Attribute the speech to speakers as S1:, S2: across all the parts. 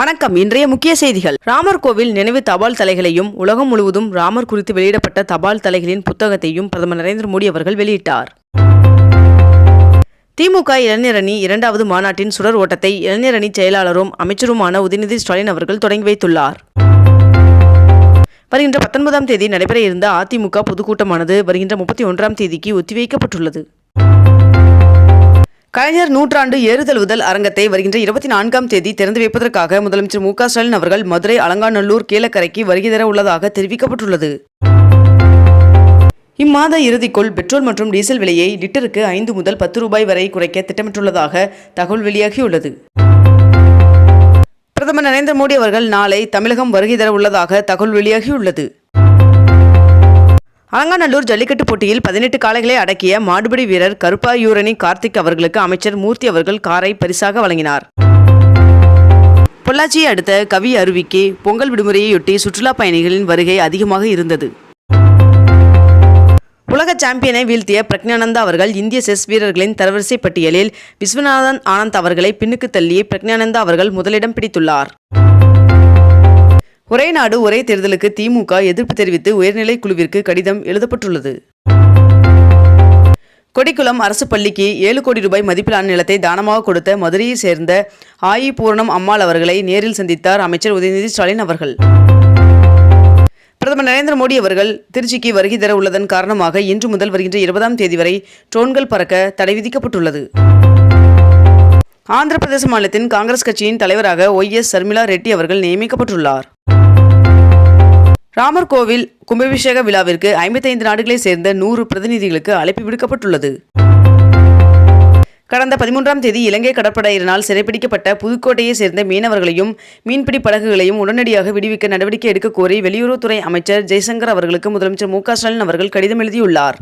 S1: வணக்கம் இன்றைய முக்கிய செய்திகள் ராமர் கோவில் நினைவு தபால் தலைகளையும் உலகம் முழுவதும் ராமர் குறித்து வெளியிடப்பட்ட தபால் தலைகளின் புத்தகத்தையும் பிரதமர் நரேந்திர மோடி அவர்கள் வெளியிட்டார் திமுக இளைஞரணி இரண்டாவது மாநாட்டின் சுடர் ஓட்டத்தை இளைஞரணி செயலாளரும் அமைச்சருமான உதயநிதி ஸ்டாலின் அவர்கள் தொடங்கி வைத்துள்ளார் வருகின்ற பத்தொன்பதாம் தேதி நடைபெற இருந்த அதிமுக பொதுக்கூட்டமானது வருகின்ற முப்பத்தி ஒன்றாம் தேதிக்கு ஒத்திவைக்கப்பட்டுள்ளது கலைஞர் நூற்றாண்டு ஏறுதழுவுதல் அரங்கத்தை வருகின்ற இருபத்தி நான்காம் தேதி திறந்து வைப்பதற்காக முதலமைச்சர் மு ஸ்டாலின் அவர்கள் மதுரை அலங்காநல்லூர் கீழக்கரைக்கு வருகை தர உள்ளதாக தெரிவிக்கப்பட்டுள்ளது இம்மாத இறுதிக்குள் பெட்ரோல் மற்றும் டீசல் விலையை லிட்டருக்கு ஐந்து முதல் பத்து ரூபாய் வரை குறைக்க திட்டமிட்டுள்ளதாக தகவல் வெளியாகியுள்ளது பிரதமர் நரேந்திர மோடி அவர்கள் நாளை தமிழகம் வருகை தர உள்ளதாக தகவல் வெளியாகியுள்ளது அலங்காநல்லூர் ஜல்லிக்கட்டு போட்டியில் பதினெட்டு காலைகளை அடக்கிய மாடுபிடி வீரர் கருப்பாயூரணி கார்த்திக் அவர்களுக்கு அமைச்சர் மூர்த்தி அவர்கள் காரை பரிசாக வழங்கினார் பொள்ளாச்சியை அடுத்த கவி அருவிக்கு பொங்கல் விடுமுறையையொட்டி சுற்றுலா பயணிகளின் வருகை அதிகமாக இருந்தது உலக சாம்பியனை வீழ்த்திய பிரக்ஞானந்தா அவர்கள் இந்திய செஸ் வீரர்களின் தரவரிசை பட்டியலில் விஸ்வநாதன் ஆனந்த் அவர்களை பின்னுக்கு தள்ளி பிரக்ஞானந்தா அவர்கள் முதலிடம் பிடித்துள்ளார் ஒரே நாடு ஒரே தேர்தலுக்கு திமுக எதிர்ப்பு தெரிவித்து உயர்நிலை குழுவிற்கு கடிதம் எழுதப்பட்டுள்ளது கொடிக்குளம் அரசு பள்ளிக்கு ஏழு கோடி ரூபாய் மதிப்பிலான நிலத்தை தானமாக கொடுத்த மதுரையை சேர்ந்த ஆயி பூரணம் அம்மாள் அவர்களை நேரில் சந்தித்தார் அமைச்சர் உதயநிதி ஸ்டாலின் அவர்கள் பிரதமர் நரேந்திர மோடி அவர்கள் திருச்சிக்கு வருகை தர உள்ளதன் காரணமாக இன்று முதல் வருகின்ற இருபதாம் தேதி வரை ட்ரோன்கள் பறக்க தடை விதிக்கப்பட்டுள்ளது ஆந்திர பிரதேச மாநிலத்தின் காங்கிரஸ் கட்சியின் தலைவராக ஒய் எஸ் சர்மிளா ரெட்டி அவர்கள் நியமிக்கப்பட்டுள்ளார் ராமர் கோவில் கும்பாபிஷேக விழாவிற்கு ஐம்பத்தைந்து நாடுகளை சேர்ந்த நூறு பிரதிநிதிகளுக்கு அழைப்பு விடுக்கப்பட்டுள்ளது கடந்த பதிமூன்றாம் தேதி இலங்கை கடற்படையினால் சிறைப்பிடிக்கப்பட்ட புதுக்கோட்டையைச் சேர்ந்த மீனவர்களையும் மீன்பிடி படகுகளையும் உடனடியாக விடுவிக்க நடவடிக்கை எடுக்கக் கோரி வெளியுறவுத்துறை அமைச்சர் ஜெய்சங்கர் அவர்களுக்கு முதலமைச்சர் மு ஸ்டாலின் அவர்கள் கடிதம் எழுதியுள்ளார்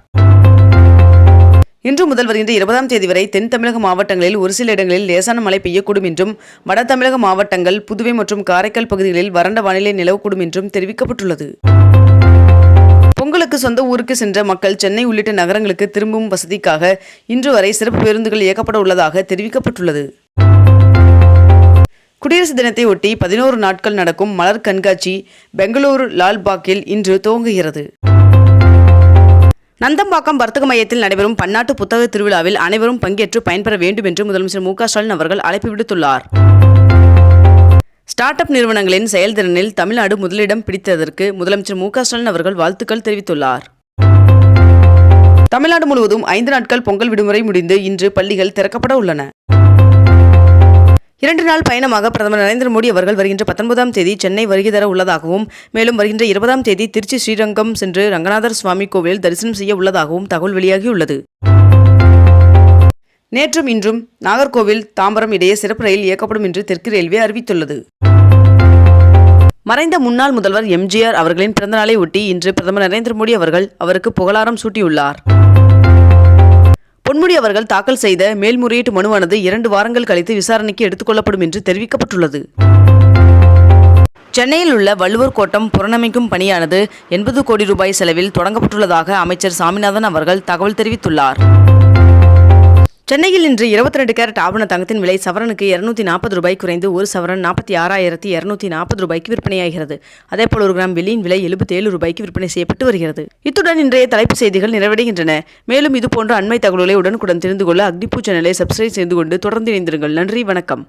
S1: இன்று முதல் வருகின்ற இருபதாம் தேதி வரை தென் தமிழக மாவட்டங்களில் ஒரு சில இடங்களில் லேசான மழை பெய்யக்கூடும் என்றும் வட தமிழக மாவட்டங்கள் புதுவை மற்றும் காரைக்கால் பகுதிகளில் வறண்ட வானிலை நிலவக்கூடும் என்றும் தெரிவிக்கப்பட்டுள்ளது பொங்கலுக்கு சொந்த ஊருக்கு சென்ற மக்கள் சென்னை உள்ளிட்ட நகரங்களுக்கு திரும்பும் வசதிக்காக இன்று வரை சிறப்பு பேருந்துகள் இயக்கப்பட உள்ளதாக தெரிவிக்கப்பட்டுள்ளது குடியரசு தினத்தை ஒட்டி பதினோரு நாட்கள் நடக்கும் மலர் கண்காட்சி பெங்களூரு லால்பாக்கில் இன்று துவங்குகிறது நந்தம்பாக்கம் வர்த்தக மையத்தில் நடைபெறும் பன்னாட்டு புத்தக திருவிழாவில் அனைவரும் பங்கேற்று பயன்பெற வேண்டும் என்று முதலமைச்சர் மு ஸ்டாலின் அவர்கள் அழைப்பு விடுத்துள்ளார் ஸ்டார்ட் அப் நிறுவனங்களின் செயல்திறனில் தமிழ்நாடு முதலிடம் பிடித்ததற்கு முதலமைச்சர் மு ஸ்டாலின் அவர்கள் வாழ்த்துக்கள் தெரிவித்துள்ளார் தமிழ்நாடு முழுவதும் ஐந்து நாட்கள் பொங்கல் விடுமுறை முடிந்து இன்று பள்ளிகள் திறக்கப்பட உள்ளன இரண்டு நாள் பயணமாக பிரதமர் நரேந்திர மோடி அவர்கள் வருகின்ற பத்தொன்பதாம் தேதி சென்னை வருகை தர உள்ளதாகவும் மேலும் வருகின்ற இருபதாம் தேதி திருச்சி ஸ்ரீரங்கம் சென்று ரங்கநாதர் சுவாமி கோவிலில் தரிசனம் செய்ய உள்ளதாகவும் தகவல் வெளியாகியுள்ளது நேற்றும் இன்றும் நாகர்கோவில் தாம்பரம் இடையே சிறப்பு ரயில் இயக்கப்படும் என்று தெற்கு ரயில்வே அறிவித்துள்ளது மறைந்த முன்னாள் முதல்வர் எம்ஜிஆர் அவர்களின் பிறந்தநாளை ஒட்டி இன்று பிரதமர் நரேந்திர மோடி அவர்கள் அவருக்கு புகழாரம் சூட்டியுள்ளார் பொன்முடி அவர்கள் தாக்கல் செய்த மேல்முறையீட்டு மனுவானது இரண்டு வாரங்கள் கழித்து விசாரணைக்கு எடுத்துக்கொள்ளப்படும் என்று தெரிவிக்கப்பட்டுள்ளது சென்னையில் உள்ள வள்ளுவர் கோட்டம் புறணமைக்கும் பணியானது எண்பது கோடி ரூபாய் செலவில் தொடங்கப்பட்டுள்ளதாக அமைச்சர் சாமிநாதன் அவர்கள் தகவல் தெரிவித்துள்ளார் சென்னையில் இன்று இருபத்தி ரெண்டு கேரட் ஆவண தங்கத்தின் விலை சவரனுக்கு இருநூத்தி நாற்பது ரூபாய் குறைந்து ஒரு சவரன் நாற்பத்தி ஆறாயிரத்தி இருநூத்தி நாற்பது ரூபாய்க்கு விற்பனையாகிறது அதேபோல் ஒரு கிராம் வெள்ளியின் விலை எழுபத்தி ஏழு ரூபாய்க்கு விற்பனை செய்யப்பட்டு வருகிறது இத்துடன் இன்றைய தலைப்பு செய்திகள் நிறைவடைகின்றன மேலும் இதுபோன்ற அண்மை தகவல்களை உடனுக்குடன் தெரிந்து கொள்ள அக்னிபூ சேனலை சப்ஸ்கிரைப் செய்து கொண்டு தொடர்ந்து இணைந்திருங்கள் நன்றி வணக்கம்